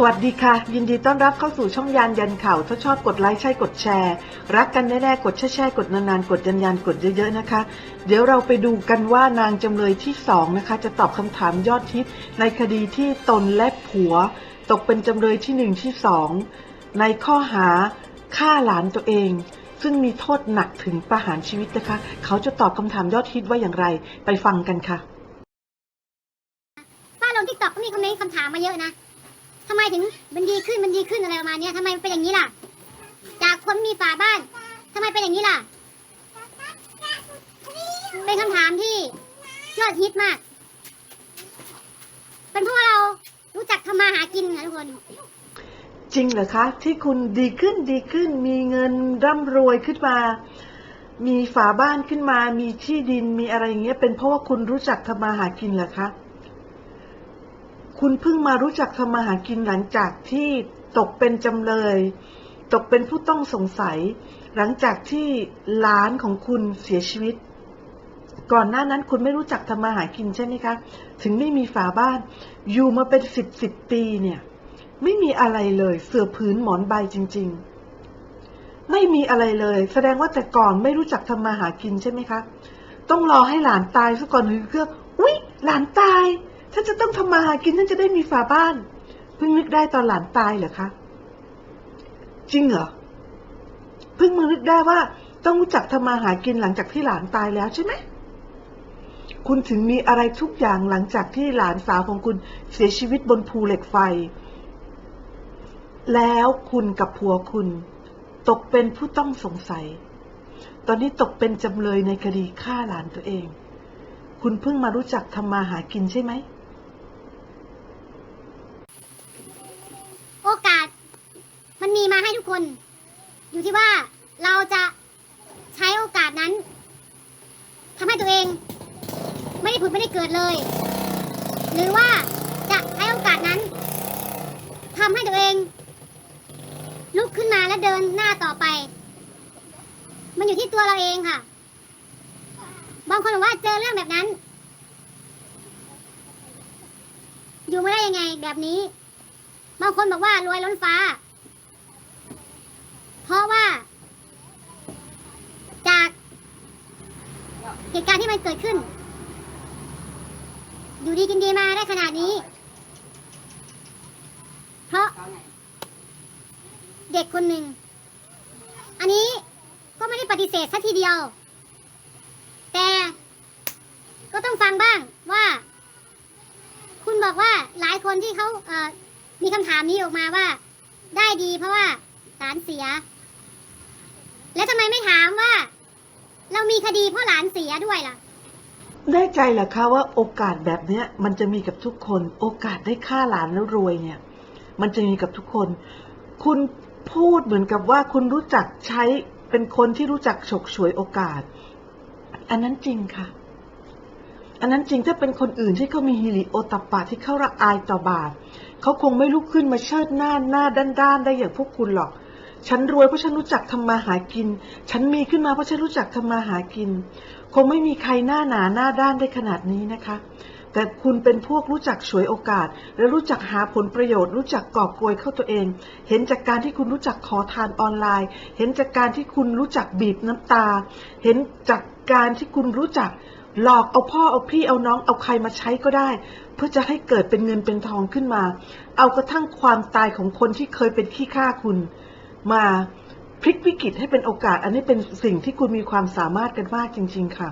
สวัสดีค่ะ ยินดีต้อนรับเข้าสู่ช่องยานยันข่าวถ้าชอบกดไลค์ใช่กดแชร์ รักกันแน่ๆกดแช่ๆกดนานๆกดยันยันกดเยอะๆนะคะ เดี๋ยวเราไปดูกันว่านางจำเลยที่สองนะคะ จะตอบคำถามยอดฮิตในคดีที่ตนและผัว ตกเป็นจำเลยที่หนึ่งที่สองในข้อหาฆ่าหลานตัวเอง ซึ่งมีโทษหนักถึงประหารชีวิตนะคะ เขาจะตอบคำถามยอดฮิตว่าอย่างไรไปฟังกันค่ะป้าลงทิกตอกก็มีคอมเมนต์คำถามมาเยอะนะ ทำไมถึงมันดีขึ้นมันดีขึ้นอะไรประมาณนี้ทำไมมันเป็นอย่างนี้ล่ะ จากคนมีฝาบ้านทำไมเป็นอย่างนี้ล่ะ เป็นคำถามที่ยอดฮิตมาก เป็นเพราะว่าเรารู้จักทำมาหากินค่ะทุกคน จริงเหรอคะ ที่คุณดีขึ้นดีขึ้น มีเงินร่ำรวยขึ้นมา มีฝาบ้านขึ้นมา มีที่ดินมีอะไรอย่างเงี้ยเป็นเพราะว่าคุณรู้จักทำมาหากินเหรอคะ คุณเพิ่งมารู้จักทำมาหากินหลังจากที่ตกเป็นจำเลย ตกเป็นผู้ต้องสงสัย หลังจากที่หลานของคุณเสียชีวิต ก่อนหน้านั้นคุณไม่รู้จักทำมาหากินใช่ไหมคะ ถึงไม่มีฝาบ้าน อยู่มาเป็นสิบสิบปีเนี่ย ไม่มีอะไรเลยเสื่อผืนหมอนใบจริง ๆ ไม่มีอะไรเลย แสดงว่าแต่ก่อนไม่รู้จักทำมาหากินใช่ไหมคะ ต้องรอให้หลานตายซะก่อนหรือเพื่ออุ๊ย หลานตาย ฉันจะต้องทำมาหากินฉันจะได้มีฝาบ้านเพิ่งนึกได้ตอนหลานตายเหรอคะ จริงเหรอเพิ่งมานึกได้ว่าต้องรู้จักทำมาหากินหลังจากที่หลานตายแล้วใช่ไหมคุณถึงมีอะไรทุกอย่างหลังจากที่หลานสาวของคุณเสียชีวิตบนภูเหล็กไฟ แล้วคุณกับผัวคุณ ตกเป็นผู้ต้องสงสัย ตอนนี้ตกเป็นจำเลยในคดีฆ่าหลานตัวเอง คุณเพิ่งมารู้จักทำมาหากินใช่ไหม โอกาส มันมีมาให้ทุกคน อยู่ที่ว่าเราจะใช้โอกาสนั้นทำให้ตัวเอง ไม่ได้ผุดไม่ได้เกิดเลย หรือว่าจะใช้โอกาสนั้นทำให้ตัวเอง ลุกขึ้นมาและเดินหน้าต่อไป มันอยู่ที่ตัวเราเองค่ะ บางคนบอกว่าเจอเรื่องแบบนั้น อยู่ไมาได้ยังไงแบบนี้ บางคนบอกว่ารวยล้นฟ้า เพราะว่า จากเหตุการณ์ที่มันเกิดขึ้น อยู่ดีกินดีมาได้ขนาดนี้ เพราะ เด็กคนหนึ่ง อันนี้ก็ไม่ได้ปฏิเสธสัทีเดียว แต่ก็ต้องฟังบ้างว่า คุณบอกว่าหลายคนที่เขาเมีคำถามนี้ออกมาว่า ได้ดีเพราะว่าหลานเสีย แล้วทำไมไม่ถามว่า เรามีคดีเพราะหลานเสียด้วยล่ะได้ใจเหรอคะว่าโอกาสแบบเนี้ย มันจะมีกับทุกคน โอกาสได้ฆ่าหลานแล้วรวยเนี่ย มันจะมีกับทุกคน คุณพูดเหมือนกับว่าคุณรู้จักใช้เป็นคนที่รู้จักฉกฉวยโอกาส อันนั้นจริงค่ะ อันนั้นจริงถ้าเป็นคนอื่นที่เขามีฮิริโอตปะที่เขาระอายต่อบาป เขาคงไม่ลุกขึ้นมาเชิดหน้าหน้าด้านๆได้อย่างพวกคุณหรอก ฉันรวยเพราะฉันรู้จักทำมาหากิน ฉันมีขึ้นมาเพราะฉันรู้จักทำมาหากิน คงไม่มีใครหน้าหนาหน้าด้านได้ขนาดนี้นะคะ แต่คุณเป็นพวกรู้จักฉวยโอกาส และรู้จักหาผลประโยชน์ รู้จักกอบโกยเข้าตัวเอง เห็นจากการที่คุณรู้จักขอทานออนไลน์ เห็นจากการที่คุณรู้จักบีบน้ำตา เห็นจากการที่คุณรู้จัก หลอกเอาพ่อเอาพี่เอาน้องเอาใครมาใช้ก็ได้ เพื่อจะให้เกิดเป็นเงินเป็นทองขึ้นมา เอากระทั่งความตายของคนที่เคยเป็นขี้ข้าคุณ มาพลิกวิกฤตให้เป็นโอกาส อันนี้เป็นสิ่งที่คุณมีความสามารถกันมากจริง ๆ ค่ะ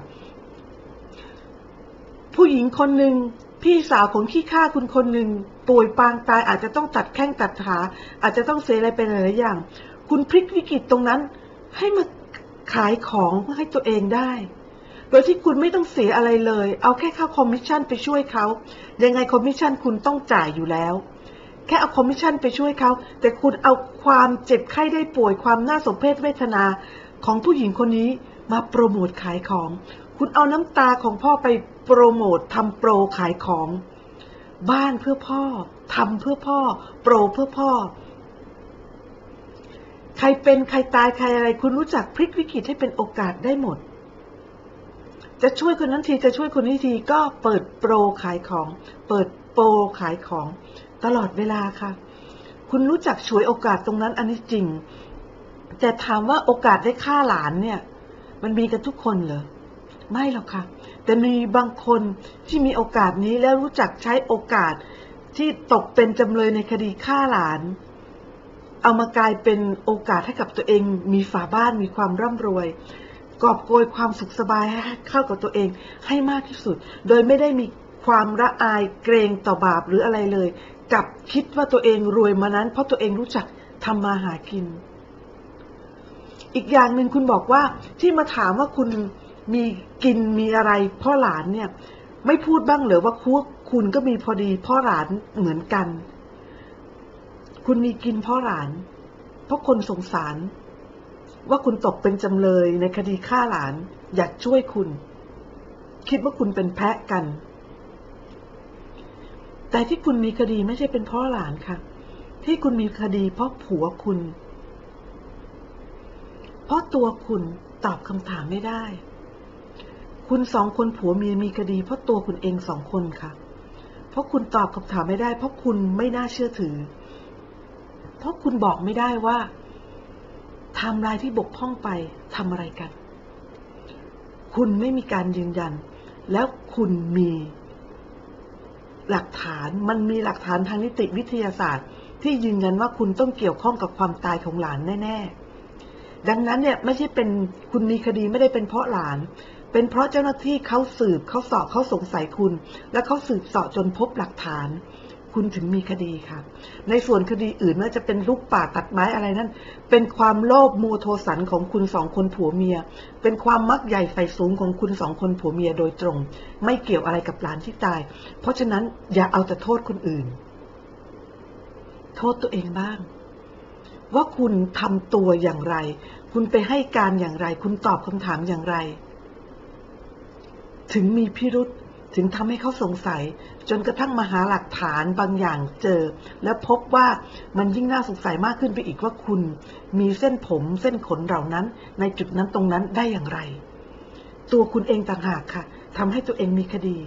ผู้หญิงคนหนึ่งพี่สาวของขี้ข้าคุณคนหนึ่งป่วยปางตายอาจจะต้องตัดแข้งตัดขาอาจจะต้องเสียอะไรไปหลายอย่าง คุณพลิกวิกฤตตรงนั้น ให้มาขายของเพื่อให้ตัวเองได้ โดยที่คุณไม่ต้องเสียอะไรเลย เอาแค่ค่าคอมมิชชั่นไปช่วยเขา ยังไงคอมมิชชั่นคุณต้องจ่ายอยู่แล้ว แค่เอาคอมมิชชั่นไปช่วยเขา แต่คุณเอาความเจ็บไข้ได้ป่วยความน่าสมเพชเวทนาของผู้หญิงคนนี้มาโปรโมทขายของ คุณเอาน้ำตาของพ่อไปโปรโมททำโปรขายของ บ้านเพื่อพ่อทำเพื่อพ่อ โปรเพื่อพ่อ ใครเป็นใครตายใครอะไร คุณรู้จักพลิกวิกฤตให้เป็นโอกาสได้หมด จะช่วยคนนั้นทีจะช่วยคนนี้ทีก็เปิดโปรขายของ เปิดโปรขายของตลอดเวลาค่ะ คุณรู้จักฉวยโอกาสตรงนั้นอันนี้จริง แต่ถามว่าโอกาสได้ฆ่าหลานเนี่ย มันมีกันทุกคนเหรอ ไม่หรอกค่ะ แต่มีบางคนที่มีโอกาสนี้แล้วรู้จักใช้โอกาสที่ตกเป็นจำเลยในคดีฆ่าหลาน เอามากลายเป็นโอกาสให้กับตัวเอง มีฝาบ้านมีความร่ำรวย กอบโกยความสุขสบายให้เข้ากับตัวเองให้มากที่สุด โดยไม่ได้มีความละอายเกรงต่อบาปหรืออะไรเลย กับคิดว่าตัวเองรวยมานั้น เพราะตัวเองรู้จักทำมาหากิน อีกอย่างหนึ่งคุณบอกว่าที่มาถามว่าคุณมีกินมีอะไรพ่อหลานเนี่ย ไม่พูดบ้างเหรือว่าคุกคุณก็มีพอดีพ่อหลานเหมือนกัน คุณมีกินพ่อหลาน เพราะคนสงสาร ว่าคุณตกเป็นจำเลยในคดีฆ่าหลาน อยากช่วยคุณ คิดว่าคุณเป็นแพะกัน แต่ที่คุณมีคดีไม่ใช่เป็นเพ่อหลานค่ะ ที่คุณมีคดีเพราะผัวคุณ เพราะตัวคุณตอบคำถามไม่ได้ คุณสองคนผัวเมียมีคดี เพราะตัวคุณเองสองคนค่ะ เพราะคุณตอบคำถามไม่ได้ เพราะคุณไม่น่าเชื่อถือ เพราะคุณบอกไม่ได้ว่า ไทม์ไลน์ที่บกพร่องไปทำอะไรกัน คุณไม่มีการยืนยัน แล้วคุณมีหลักฐานมันมีหลักฐานทางนิติวิทยาศาสตร์ ที่ยืนยันว่าคุณต้องเกี่ยวข้องกับความตายของหลานแน่ ๆ ดังนั้นเนี่ยไม่ใช่เป็นคุณมีคดีไม่ได้เป็นเพราะหลาน เป็นเพราะเจ้าหน้าที่เขาสืบเขาสอบเขาสงสัยคุณ และเขาสืบสาะจนพบหลักฐาน คุณถึงมีคดีค่ะ ในส่วนคดีอื่นไม่ว่าจะเป็นลูกป่าตัดไม้อะไรนั่นเป็นความโลภโมโทสันของคุณสองคนผัวเมีย เป็นความมักใหญ่ไฟสูงของคุณสองคนผัวเมียโดยตรง ไม่เกี่ยวอะไรกับหลานที่ตาย เพราะฉะนั้นอย่าเอาแต่โทษคนอื่น โทษตัวเองบ้าง ว่าคุณทำตัวอย่างไร คุณไปให้การอย่างไร คุณตอบคำถามอย่างไร ถึงมีพิรุษ ถึงทำให้เขาสงสัย จนกระทั่งมาหาหลักฐานบางอย่างเจอ แล้วพบว่ามันยิ่งน่าสงสัยมากขึ้นไปอีกว่าคุณ มีเส้นผมเส้นขนเหล่านั้น ในจุดนั้นตรงนั้นได้อย่างไร ตัวคุณเองต่างหากค่ะทำให้ตัวเองมีคดี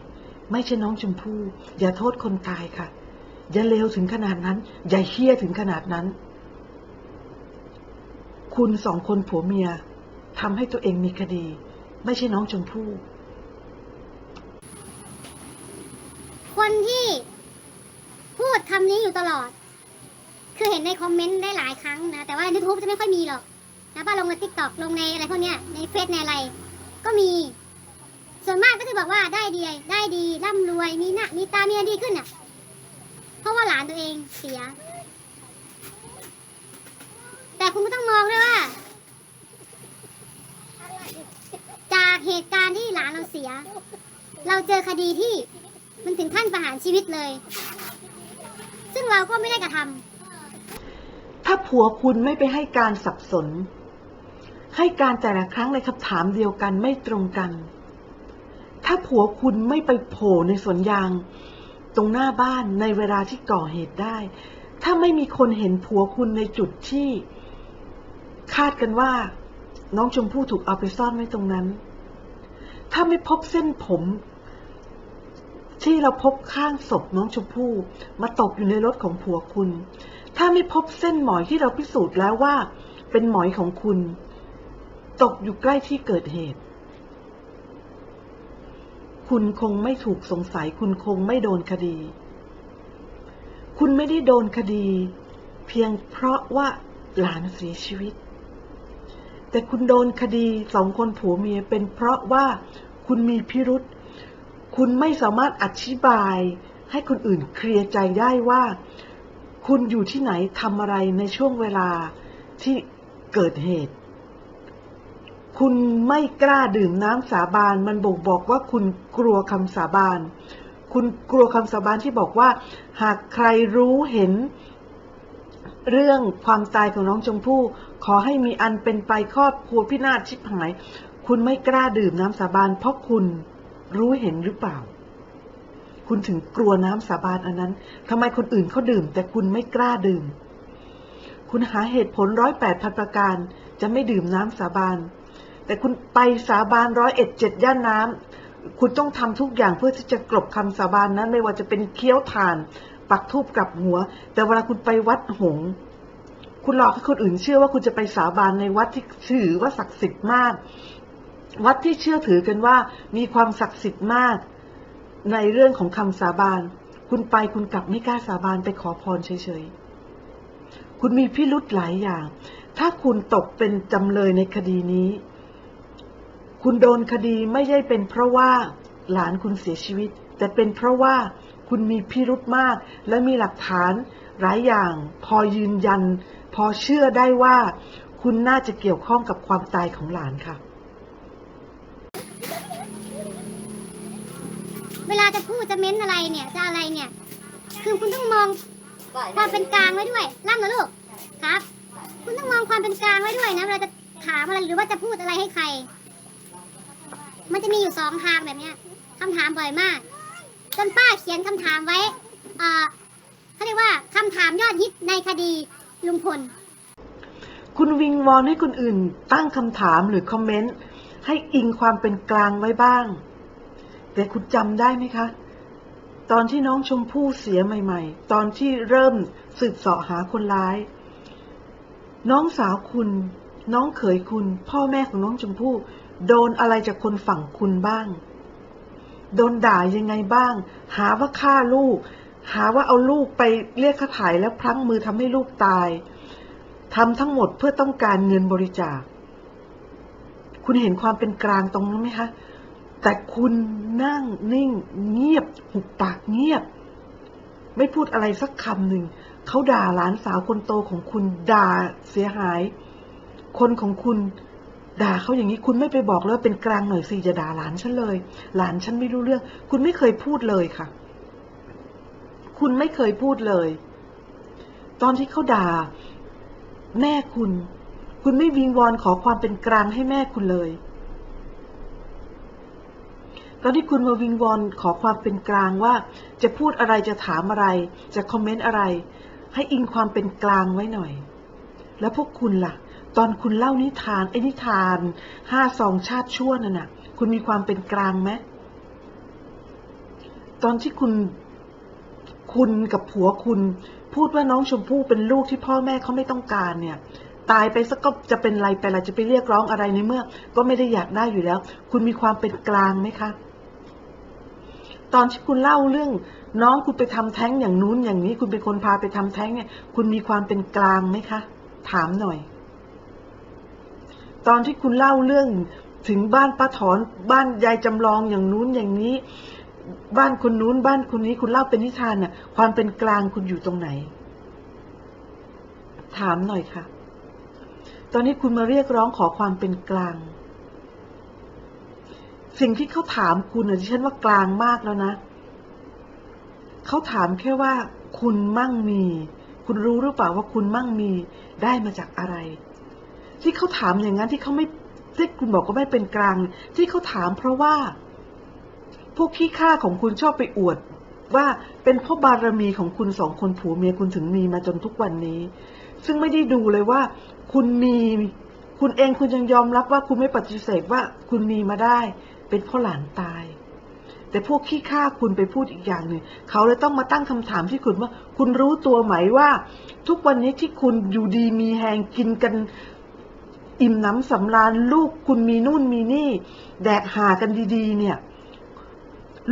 ไม่ใช่น้องชมพู่อย่าโทษคนตายค่ะ อย่าเลวถึงขนาดนั้น อย่าเฮี้ยถึงขนาดนั้น คุณสองคนผัวเมียทำให้ตัวเองมีคดี ไม่ใช่น้องชมพู่ คนที่พูดคำนี้อยู่ตลอด คือเห็นในคอมเมนต์ได้หลายครั้งนะ แต่ว่าในยูทูบจะไม่ค่อยมีหรอกนะป้าลงในทิกตอกลงในอะไรพวกเนี้ยในเฟซในอะไร ก็มี ส่วนมากก็จะบอกว่าได้ดีได้ดีร่ำรวยมีหน้ามีตามีอะไรดีขึ้นอะ เพราะว่าหลานตัวเองเสีย แต่คุณก็ต้องมองด้วยว่า จากเหตุการณ์ที่หลานเราเสีย เราเจอคดีที่ มันถึงขั้นประหารชีวิตเลย ซึ่งเราก็ไม่ได้กระทำถ้าผัวคุณไม่ไปให้การสับสน ให้การแต่ละครั้งในคำถามเดียวกันไม่ตรงกัน ถ้าผัวคุณไม่ไปโผล่ในสวนยาง ตรงหน้าบ้านในเวลาที่ก่อเหตุได้ ถ้าไม่มีคนเห็นผัวคุณในจุดที่ คาดกันว่า น้องชมพู่ถูกเอาไปซ่อนไว้ตรงนั้น ถ้าไม่พบเส้นผม ที่เราพบข้างศพน้องชมพู่มาตกอยู่ในรถของผัวคุณ ถ้าไม่พบเส้นหมอยที่เราพิสูจน์แล้วว่า เป็นหมอยของคุณ ตกอยู่ใกล้ที่เกิดเหตุ คุณคงไม่ถูกสงสัย คุณคงไม่โดนคดี คุณไม่ได้โดนคดี เพียงเพราะว่าหลานเสียชีวิต แต่คุณโดนคดีสองคนผัวเมียเป็นเพราะว่าคุณมีพิรุษ คุณไม่สามารถอธิบาย ให้คนอื่นเคลียร์ใจได้ว่า คุณอยู่ที่ไหนทำอะไรในช่วงเวลาที่เกิดเหตุ คุณไม่กล้าดื่มน้ำสาบานมันบ่งบอกว่าคุณกลัวคำสาบาน คุณกลัวคำสาบานที่บอกว่า หากใครรู้เห็น เรื่องความตายของน้องชมพู่ ขอให้มีอันเป็นไปครอบครัวพินาศชิบหาย คุณไม่กล้าดื่มน้ำสาบานเพราะคุณ รู้เห็นหรือเปล่า คุณถึงกลัวน้ำสาบานอันนั้นทำไมคนอื่นเขาดื่ม แต่คุณไม่กล้าดื่ม คุณหาเหตุผลร้อยแปดพันประการ จะไม่ดื่มน้ำสาบาน แต่คุณไปสาบานร้อยเอ็ดเจ็ดย่านน้ำคุณต้องทำทุกอย่างเพื่อที่จะกลบคำสาบานนั้นไม่ว่าจะเป็นเคี้ยวถ่าน ปักทูบกลับหัว แต่เวลาคุณไปวัดหงคุณหลอกให้คนอื่นเชื่อว่าคุณจะไปสาบานในวัดที่ถือว่าศักดิ์สิทธิ์มาก วัดที่เชื่อถือกันว่ามีความศักดิ์สิทธิ์มาก ในเรื่องของคำสาบาน คุณไปคุณกลับไม่กล้าสาบานไปขอพรเฉยๆ คุณมีพิรุธหลายอย่าง ถ้าคุณตกเป็นจำเลยในคดีนี้ คุณโดนคดีไม่ใช่เป็นเพราะว่าหลานคุณเสียชีวิต แต่เป็นเพราะว่าคุณมีพิรุธมาก และมีหลักฐานหลายอย่าง พอยืนยัน พอเชื่อได้ว่า คุณน่าจะเกี่ยวข้องกับความตายของหลานค่ะ เวลาจะพูดจะเม้นอะไรเนี่ยจะอะไรเนี่ย คือคุณต้องมองความเป็นกลางไว้ด้วยร่ำนะลูกครับ คุณต้องมองความเป็นกลางไว้ด้วยนะเวลาจะถามอะไรหรือว่าจะพูดอะไรให้ใคร มันจะมีอยู่สองทางแบบเนี้ยคำถามบ่อยมากจนป้าเขียนคำถามไว้เอ่อเขาเรียกว่าคำถามยอดฮิตในคดีลุงพล คุณวิงวอนให้คนอื่นตั้งคำถามหรือคอมเมนต์ให้อิงความเป็นกลางไว้บ้าง แต่คุณจำได้ไหมคะ ตอนที่น้องชมพู่เสียใหม่ ๆ ตอนที่เริ่มสืบเสาะหาคนร้าย น้องสาวคุณ น้องเขยคุณ พ่อแม่ของน้องชมพู่ โดนอะไรจากคนฝั่งคุณบ้าง โดนด่ายังไงบ้าง หาว่าฆ่าลูก หาว่าเอาลูกไปเรียกค่าถ่ายแล้วพลั้งมือทำให้ลูกตายทำทั้งหมดเพื่อต้องการเงินบริจาค คุณเห็นความเป็นกลางตรงนั้นไหมคะ แต่คุณนั่งนิ่ง เงียบหุบปากเงียบ ไม่พูดอะไรสักคำหนึ่ง เขาด่าหลานสาวคนโตของคุณด่าเสียหาย คนของคุณด่าเขาอย่างนี้คุณไม่ไปบอกเลยว่าเป็นกลางหน่อยสิจะด่าหลานฉันเลย หลานฉันไม่รู้เรื่อง คุณไม่เคยพูดเลยค่ะ คุณไม่เคยพูดเลย ตอนที่เขาด่า แม่คุณ คุณไม่วิงวอนขอความเป็นกลางให้แม่คุณเลย ตอนที่คุณมาวิงวอนขอความเป็นกลางว่า จะพูดอะไรจะถามอะไร จะคอมเมนต์อะไร ให้อิงความเป็นกลางไว้หน่อย แล้วพวกคุณล่ะ ตอนคุณเล่านิทานไอ้นิทานห้าสองชาติชั่วนั่นน่ะ คุณมีความเป็นกลางไหมตอนที่คุณคุณกับผัวคุณ พูดว่าน้องชมพู่เป็นลูกที่พ่อแม่เขาไม่ต้องการเนี่ย ตายไปสักก็จะเป็นไรไปละจะไปเรียกร้องอะไรในเมื่อ ก็ไม่ได้อยากได้อยู่แล้ว คุณมีความเป็นกลางไหมคะ ตอนที่คุณเล่าเรื่อง น้องคุณไปทำแท้งอย่างนู้นอย่างนี้ คุณเป็นคนพาไปทำแท้งเนี่ย คุณมีความเป็นกลางไหมคะ ถามหน่อย ตอนที่คุณเล่าเรื่องถึงบ้านป้าถอนบ้านยายจำลองอย่างนู้นอย่างนี้ บ้านคนนู้นบ้านคนนี้คุณเล่าเป็นนิทานน่ะ ความเป็นกลางคุณอยู่ตรงไหน ถามหน่อยค่ะ ตอนนี้คุณมาเรียกร้องขอความเป็นกลาง สิ่งที่เขาถามคุณน่ะดิฉันว่ากลางมากแล้วนะ เขาถามแค่ว่า คุณมั่งมี คุณรู้หรือเปล่าว่าคุณมั่งมีได้มาจากอะไร ที่เขาถามอย่างนั้นที่เขาไม่ที่คุณบอกว่าไม่เป็นกลาง ที่เขาถามเพราะว่า พวกขี้ข้าของคุณชอบไปอวด ว่าเป็นเพราะบารมีของคุณสองคนผัวเมียคุณถึงมีมาจนทุกวันนี้ ซึ่งไม่ได้ดูเลยว่า คุณมีคุณเองคุณยังยอมรับว่าคุณไม่ปฏิเสธว่าคุณมีมาได้ เป็นพราะหลานตาย แต่พวกขี้ข้าคุณไปพูดอีกอย่างหนึ่งเขาเลยต้องมาตั้งคำถามที่คุณว่า คุณรู้ตัวไหมว่า ทุกวันนี้ที่คุณอยู่ดีมีแหงกินกันอิ่มน้ำสำราญลูกคุณมีนู่นมีนี่ แดกหากันดีๆ เนี่ย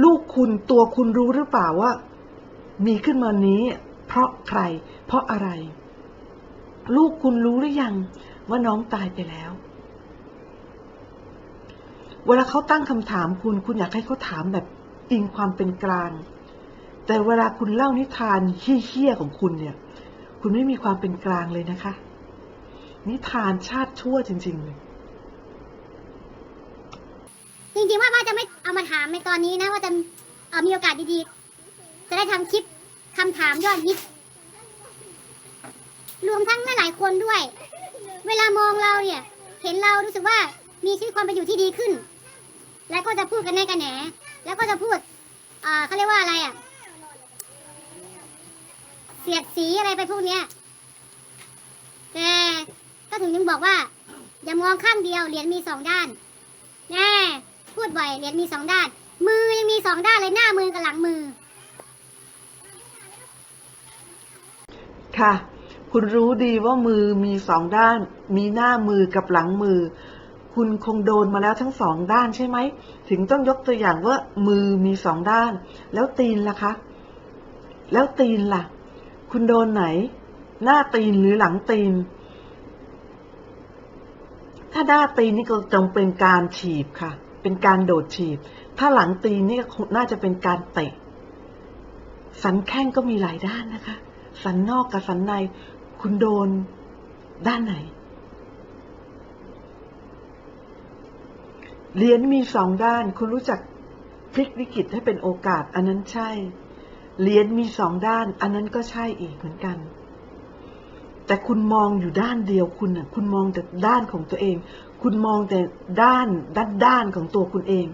ลูกคุณตัวคุณรู้หรือเปล่าว่า มีขึ้นมานี้ เพราะใคร เพราะอะไร ลูกคุณรู้หรือยังว่าน้องตายไปแล้ว เวลาเขาตั้งคำถามคุณ คุณอยากให้เขาถามแบบอิงความเป็นกลาง แต่เวลาคุณเล่านิทานเฮี้ยๆของคุณเนี่ย คุณไม่มีความเป็นกลางเลยนะคะ นิทานชาติชั่วจริง ๆ เลย จริงๆว่าว่าจะไม่เอามาถามในตอนนี้นะ ว่าจะเอ่อมีโอกาสดีๆ จะได้ทำคลิปคำถามยอดฮิตรวมทั้งหลายๆคนด้วย เวลามองเราเนี่ย เห็นเรารู้สึกว่ามีชีวิตความเป็นอยู่ที่ดีขึ้น แล้วก็จะพูดกันแน่กันแหนแล้วก็จะพูดเอ่อเขาเรียกว่าอะไรอะ เสียดสีอะไรไปพวกเนี้ยแต่ก็ถึงยังบอกว่า อย่ามองข้างเดียวเหรียญมีสองด้านแน่พูดบ่อยเหรียญมีสองด้าน มือยังมีสองด้านเลยหน้ามือกับหลังมือ ค่ะ คุณรู้ดีว่ามือมีสองด้าน มีหน้ามือกับหลังมือ คุณคงโดนมาแล้วทั้งสองด้านใช่ไหม ถึงต้องยกตัวอย่างว่ามือมีสองด้าน แล้วตีนล่ะคะ แล้วตีนล่ะ คุณโดนไหน หน้าตีนหรือหลังตีน ถ้าหน้าตีนนี่ก็จงเป็นการฉีบค่ะ เป็นการโดดฉีบ ถ้าหลังตีนนี่ก็น่าจะเป็นการเตะ สันแข้งก็มีหลายด้านนะคะ สันนอกกับสันใน คุณโดนด้านไหน เหรียญมีสองด้าน คุณรู้จักพลิกวิกฤตให้เป็นโอกาส อันนั้นใช่ เหรียญมีสองด้าน อันนั้นก็ใช่อีกเหมือนกัน แต่คุณมองอยู่ด้านเดียวคุณน่ะ คุณมองแต่ด้านของตัวเอง คุณมองแต่ด้านด้านด้านของตัวคุณเอง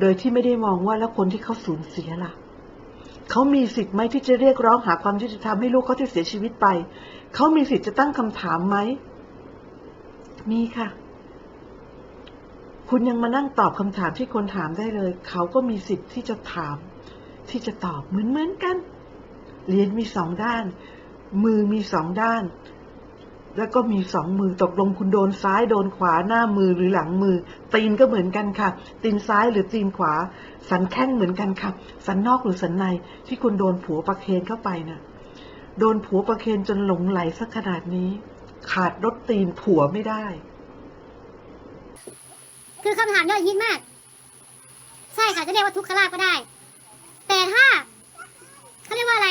โดยที่ไม่ได้มองว่าแล้วคนที่เขาสูญเสียล่ะเขามีสิทธิ์ไหมที่จะเรียกร้องหาความยุติธรรมให้ลูกเขาที่เสียชีวิตไป เขามีสิทธิ์จะตั้งคำถามไหม มีค่ะ คุณยังมานั่งตอบคำถามที่คนถามได้เลย เขาก็มีสิทธิ์ที่จะถาม ที่จะตอบเหมือนเหมือนกันเหรียญมีสองด้าน มือมีสองด้าน แล้วก็มีสองมือตกลงคุณโดนซ้ายโดนขวาหน้ามือหรือหลังมือ ตีนก็เหมือนกันค่ะ ตีนซ้ายหรือตีนขวา สันแข้งเหมือนกันค่ะ สันนอกหรือสันในที่คุณโดนผัวประเคนเข้าไปน่ะ โดนผัวประเคนจนหลงไหลสักขนาดนี้ ขาดรถตีนผัวไม่ได้ คือคำถามยอดฮิตมาก ใช่ค่ะจะเรียกว่าทุกขลาภก็ได้ แต่ถ้าเขาเรียกว่าอะไร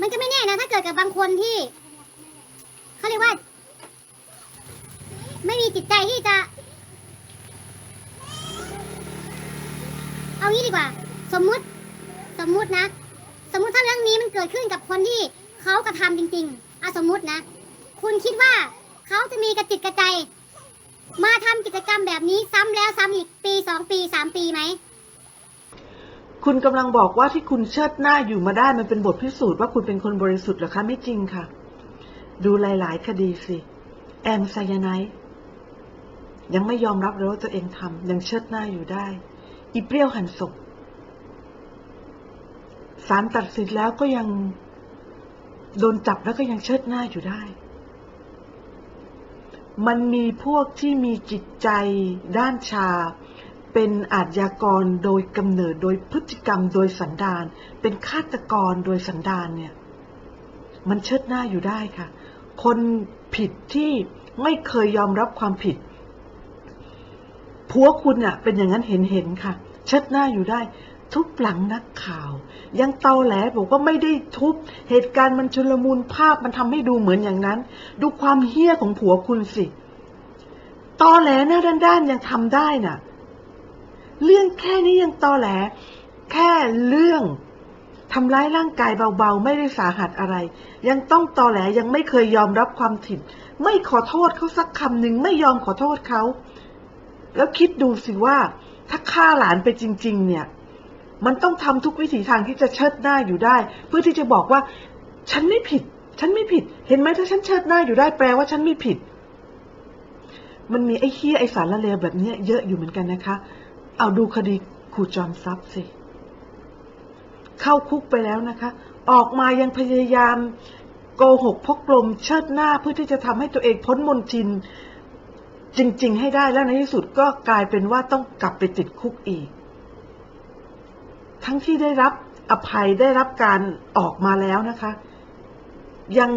มันก็ไม่แน่นะ ถ้าเกิดกับบางคนที่เขาเรียกว่า ไม่มีจิตใจที่จะ เอางี้ดีกว่า สมมุติ สมมุตินะ สมมุติถ้าเรื่องนี้มันเกิดขึ้นกับคนที่เขากระทำจริง ๆอะสมมุตินะ คุณคิดว่าเขาจะมีกระจิตกระใจ มาทำกิจกรรมแบบนี้ซ้ำแล้วซ้ำอีกปีสองปีสามปีไหม คุณกำลังบอกว่าที่คุณเชิดหน้าอยู่มาได้มันเป็นบทพิสูจน์ว่าคุณเป็นคนบริสุทธิ์เหรอคะไม่จริงค่ะ ดูหลาย ๆ คดีสิ แอมไซยาไนด์ยังไม่ยอมรับเลยว่าตัวเองทำยังเชิดหน้าอยู่ได้ อีเปรี้ยวหันศพศาลตัดสินแล้วก็ยังโดนจับแล้วก็ยังเชิดหน้าอยู่ได้ มันมีพวกที่มีจิตใจด้านชา เป็นอาชญากรโดยกำเนิดโดยพฤติกรรมโดยสันดาน เป็นฆาตกรโดยสันดานเนี่ย มันเชิดหน้าอยู่ได้ค่ะ คนผิดที่ไม่เคยยอมรับความผิดผัวคุณน่ะ เป็นอย่างนั้นเห็นเห็นค่ะ เชิดหน้าอยู่ได้ ทุบหลังนักข่าว ยังเตาแหลบอกว่าไม่ได้ทุบ เหตุการณ์มันชุลมุนภาพมันทำให้ดูเหมือนอย่างนั้น ดูความเฮี้ยของผัวคุณสิตอแหลหน้าด้านๆยังทำได้น่ะ เรื่องแค่นี้ยังตอแหล แค่เรื่องทำร้ายร่างกายเบาๆ ไม่ได้สาหัสอะไร ยังต้องตอแหลยังไม่เคยยอมรับความผิด ไม่ขอโทษเขาสักคำหนึ่งไม่ยอมขอโทษเขา แล้วคิดดูสิว่า ถ้าฆ่าหลานไปจริง ๆ เนี่ย มันต้องทำทุกวิถีทางที่จะเชิดหน้าอยู่ได้ เพื่อที่จะบอกว่า ฉันไม่ผิด ฉันไม่ผิด เห็นไหมถ้าฉันเชิดหน้าอยู่ได้แปลว่าฉันไม่ผิด มันมีไอ้เฮี้ยไอ้สารละเลวแบบเนี้ยเยอะอยู่เหมือนกันนะคะ เอาดูคดีครูจอมทรัพย์สิเข้าคุกไปแล้วนะคะ ออกมายังพยายามโกหกพกลมเชิดหน้าเพื่อที่จะทำให้ตัวเองพ้นมนทิน จริง ๆ ให้ได้แล้วในที่สุดก็กลายเป็นว่าต้องกลับไปติดคุกอีก ทั้งที่ได้รับอภัยได้รับการออกมาแล้วนะคะ ยัง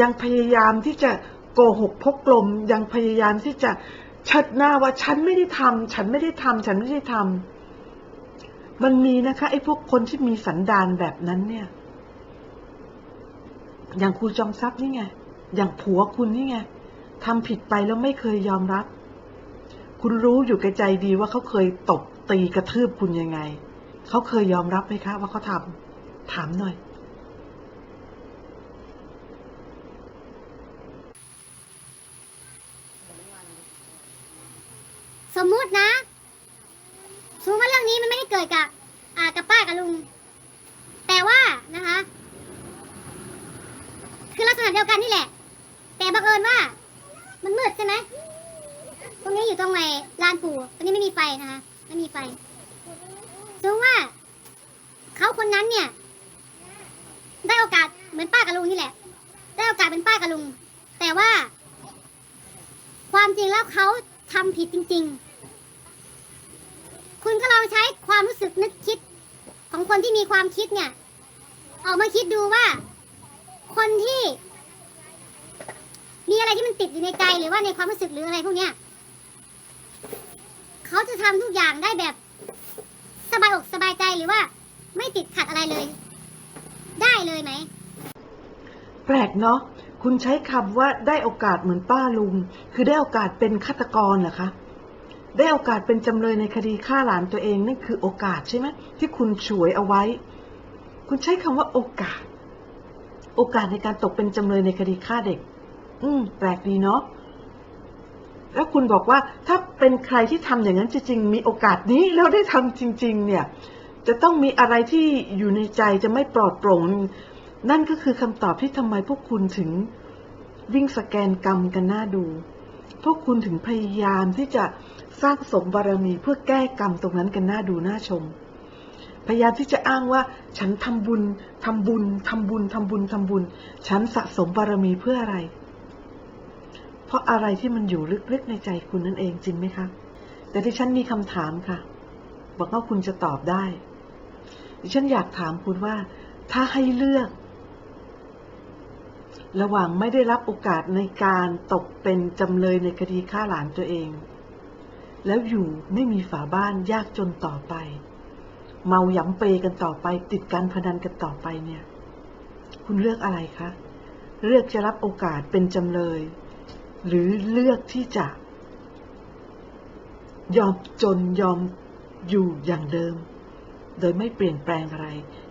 ยังพยายามที่จะโกหกพกลม ยังพยายามที่จะชิดหน้าว่าฉันไม่ได้ทำฉันไม่ได้ทำฉันไม่ได้ทำมันมีนะคะไอ้พวกคนที่มีสันดานแบบนั้นเนี่ย อย่างครูจอมทรัพย์นี่ไง อย่างผัวคุณนี่ไงทำผิดไปแล้วไม่เคยยอมรับ คุณรู้อยู่แก่ใจดีว่าเขาเคยตบตีกระทืบคุณยังไง เขาเคยยอมรับไหมคะ ว่าเขาทำถามหน่อย สมมุตินะสมมติว่าเรื่องนี้มันไม่ได้เกิดกับอ่ากับป้ากับลุง แต่ว่านะคะ คือลักษณะเดียวกันนี่แหละ แต่บังเอิญว่า มันมืดใช่ไหมตรงนี้อยู่ตรงไหนลานปู่ตรงนี้ไม่มีไฟนะคะไม่มีไฟ สมมติว่า เขาคนนั้นเนี่ย ได้โอกาสเหมือนป้ากับลุงนี่แหละค่ะลุง แต่ว่า ความจริงแล้วเขาทำผิดจริง ๆ คุณก็ลองใช้ความรู้สึกนึกคิด ของคนที่มีความคิดเนี่ย ออกมาคิดดูว่า คนที่ มีอะไรที่มันติดอยู่ในใจหรือว่าในความรู้สึกหรืออะไรพวกเนี้ยเขาจะทำทุกอย่างได้แบบ บายอกสบายใจหรือว่า ไม่ติดขัดอะไรเลย ได้เลยไหม แปลกเนาะคุณใช้คำว่าได้โอกาสเหมือนป้าลุง คือได้โอกาสเป็นฆาตกรเหรอคะได้โอกาสเป็นจำเลยในคดีฆ่าหลานตัวเองนั่นคือโอกาสใช่ไหมที่คุณฉวยเอาไว้ คุณใช้คำว่าโอกาส โอกาสในการตกเป็นจำเลยในคดีฆ่าเด็ก อืม แปลกดีเนาะ แล้วคุณบอกว่าถ้าเป็นใครที่ทำอย่างนั้นจริงๆ มีโอกาสนี้แล้วได้ทำจริง ๆ เนี่ย จะต้องมีอะไรที่อยู่ในใจจะไม่ปลอดโปร่ง นั่นก็คือคำตอบที่ทำไมพวกคุณถึงวิ่งสแกนกรรมกันหน้าดู พวกคุณถึงพยายามที่จะสร้างสมบารมีเพื่อแก้กรรมตรงนั้นกันหน้าดูหน้าชม พยายามที่จะอ้างว่า ฉันทำบุญทำบุญทำบุญทำบุญทำบุญ ฉันสะสมบารมีเพื่ออะไร เพราะอะไรที่มันอยู่ลึกๆในใจคุณนั่นเองจริงไหมคะแต่ที่ฉันมีคำถามค่ะ บอกว่าคุณจะตอบได้ดิฉันอยากถามคุณว่า ถ้าให้เลือก ระหว่างไม่ได้รับโอกาสในการตกเป็นจำเลยในคดีฆ่าหลานตัวเอง แล้วอยู่ไม่มีฝาบ้านยากจนต่อไป เมาหยำเปกันต่อไป ติดการพนันกันต่อไปเนี่ย คุณเลือกอะไรคะ เลือกจะรับโอกาสเป็นจำเลย หรือเลือกที่จะ ยอมจนยอมอยู่อย่างเดิม โดยไม่เปลี่ยนแปลงอะไร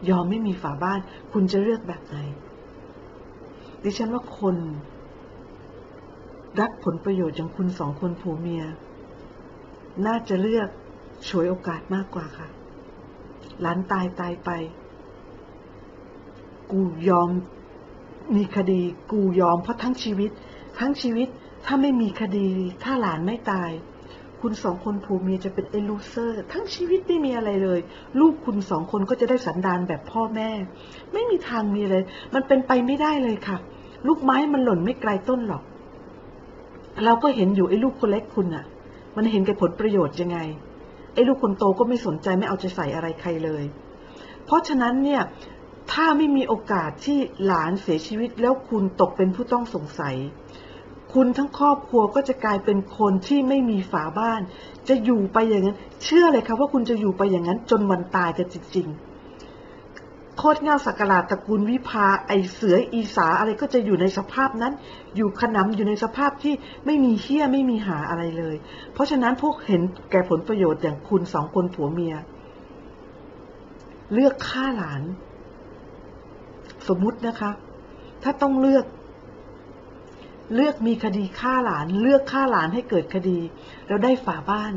ยอมไม่มีฝาบ้าน คุณจะเลือกแบบไหน ดิฉันว่าคน รักผลประโยชน์อย่างคุณสองคนผัวเมีย น่าจะเลือกฉวยโอกาสมากกว่าค่ะ หลานตายตายไป กูยอมมีคดี กูยอมเพราะทั้งชีวิต ทั้งชีวิตถ้าไม่มีคดี ถ้าหลานไม่ตาย คุณสองคนผัวเมียจะเป็นเอลูเซอร์ ทั้งชีวิตไม่มีอะไรเลย ลูกคุณสองคนก็จะได้สันดานแบบพ่อแม่ ไม่มีทางมีเลย มันเป็นไปไม่ได้เลยค่ะ ลูกไม้มันหล่นไม่ไกลต้นหรอก เราก็เห็นอยู่ไอ้ลูกคนเล็กคุณอะมันเห็นแก่ผลประโยชน์ยังไง ไอ้ลูกคนโตก็ไม่สนใจไม่เอาใจใส่อะไรใครเลย เพราะฉะนั้นเนี่ยถ้าไม่มีโอกาสที่หลานเสียชีวิตแล้วคุณตกเป็นผู้ต้องสงสัย คุณทั้งครอบครัวก็จะกลายเป็นคนที่ไม่มีฝาบ้าน จะอยู่ไปอย่างนั้น เชื่อเลยค่ะว่าคุณจะอยู่ไปอย่างนั้น จนวันตายกันจริงๆโคตรเงาสักการะตระกูลวิภาไอเสืออีสาอะไรก็จะอยู่ในสภาพนั้น อยู่ขนำอยู่ในสภาพที่ไม่มีเหี้ยไม่มีหาอะไรเลย เพราะฉะนั้นพวกเห็นแก่ผลประโยชน์อย่างคุณสองคนผัวเมีย เลือกฆ่าหลาน สมมุตินะคะ ถ้าต้องเลือก เลือกมีคดีฆ่าหลาน เลือกฆ่าหลานให้เกิดคดี แล้วได้ฝาบ้าน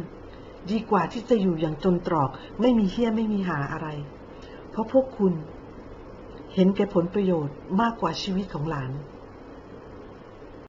ดีกว่าที่จะอยู่อย่างจนตรอก ไม่มีเฮี้ยไม่มีหาอะไร เพราะพวกคุณ เห็นแก่ผลประโยชน์มากกว่าชีวิตของหลาน